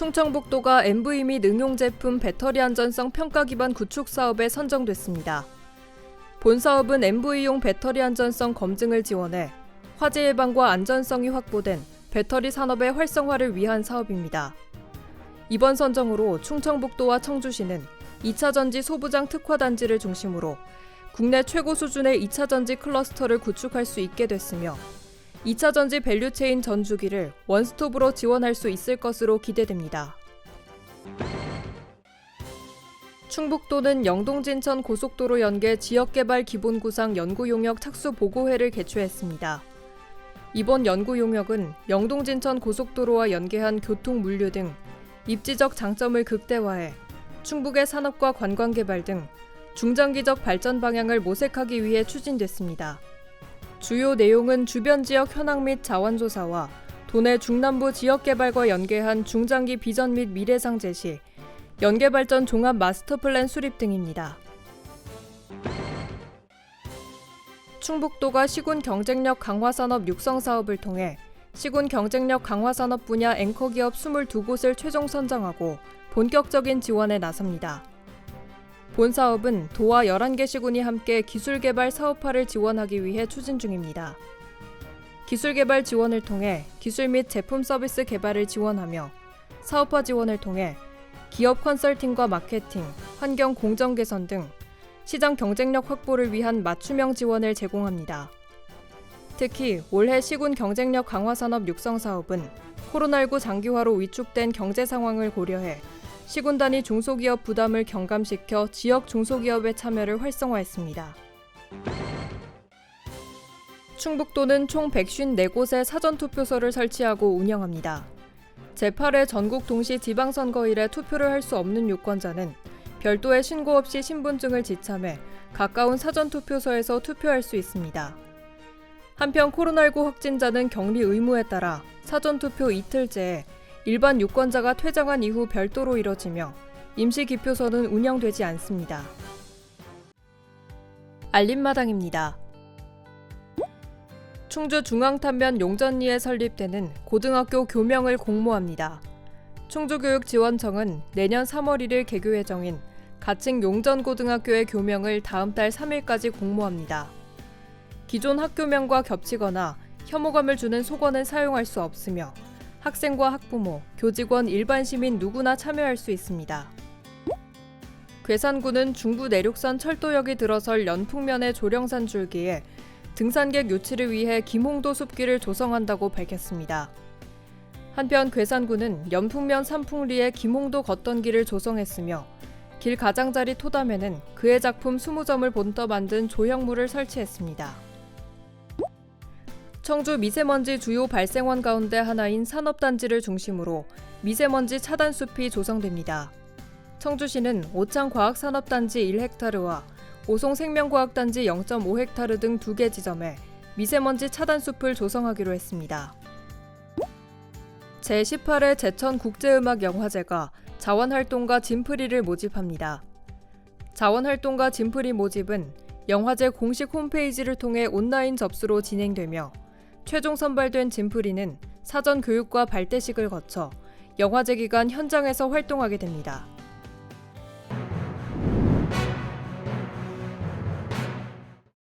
충청북도가 MV 및 응용 제품 배터리 안전성 평가 기반 구축 사업에 선정됐습니다. 본 사업은 MV용 배터리 안전성 검증을 지원해 화재 예방과 안전성이 확보된 배터리 산업의 활성화를 위한 사업입니다. 이번 선정으로 충청북도와 청주시는 2차 전지 소부장 특화 단지를 중심으로 국내 최고 수준의 2차 전지 클러스터를 구축할 수 있게 됐으며 2차 전지 밸류체인 전 주기를 원스톱으로 지원할 수 있을 것으로 기대됩니다. 충북도는 영동진천 고속도로 연계 지역개발 기본구상 연구용역 착수 보고회를 개최했습니다. 이번 연구용역은 영동진천 고속도로와 연계한 교통 물류 등 입지적 장점을 극대화해 충북의 산업과 관광개발 등 중장기적 발전 방향을 모색하기 위해 추진됐습니다. 주요 내용은 주변 지역 현황 및 자원 조사와 도내 중남부 지역 개발과 연계한 중장기 비전 및 미래상 제시, 연계 발전 종합 마스터 플랜 수립 등입니다. 충북도가 시군 경쟁력 강화 산업 육성 사업을 통해 시군 경쟁력 강화 산업 분야 앵커 기업 22곳을 최종 선정하고 본격적인 지원에 나섭니다. 본 사업은 도와 11개 시군이 함께 기술 개발 사업화를 지원하기 위해 추진 중입니다. 기술 개발 지원을 통해 기술 및 제품 서비스 개발을 지원하며 사업화 지원을 통해 기업 컨설팅과 마케팅, 환경 공정 개선 등 시장 경쟁력 확보를 위한 맞춤형 지원을 제공합니다. 특히 올해 시군 경쟁력 강화 산업 육성 사업은 코로나19 장기화로 위축된 경제 상황을 고려해 시군 단위 중소기업 부담을 경감시켜 지역 중소기업의 참여를 활성화했습니다. 충북도는 총 154곳의 사전투표소를 설치하고 운영합니다. 제8회 전국 동시 지방선거일에 투표를 할 수 없는 유권자는 별도의 신고 없이 신분증을 지참해 가까운 사전투표소에서 투표할 수 있습니다. 한편 코로나19 확진자는 격리 의무에 따라 사전투표 이틀째에 일반 유권자가 퇴장한 이후 별도로 이뤄지며 임시 기표소는 운영되지 않습니다. 알림마당입니다. 충주 중앙탄면 용전리에 설립되는 고등학교 교명을 공모합니다. 충주교육지원청은 내년 3월 1일 개교 예정인 가칭 용전고등학교의 교명을 다음 달 3일까지 공모합니다. 기존 학교명과 겹치거나 혐오감을 주는 속어는 사용할 수 없으며 학생과 학부모, 교직원, 일반 시민 누구나 참여할 수 있습니다. 괴산구는 중부 내륙선 철도역이 들어설 연풍면의 조령산 줄기에 등산객 유치를 위해 김홍도 숲길을 조성한다고 밝혔습니다. 한편 괴산구는 연풍면 산풍리에 김홍도 걷던 길을 조성했으며 길 가장자리 토담에는 그의 작품 20점을 본떠 만든 조형물을 설치했습니다. 청주 미세먼지 주요 발생원 가운데 하나인 산업단지를 중심으로 미세먼지 차단 숲이 조성됩니다. 청주시는 오창과학산업단지 1헥타르와 오송생명과학단지 0.5헥타르 등 두 개 지점에 미세먼지 차단 숲을 조성하기로 했습니다. 제18회 제천국제음악영화제가 자원활동가 진프리를 모집합니다. 자원활동가 진프리 모집은 영화제 공식 홈페이지를 통해 온라인 접수로 진행되며 최종 선발된 진프리는 사전 교육과 발대식을 거쳐 영화제 기간 현장에서 활동하게 됩니다.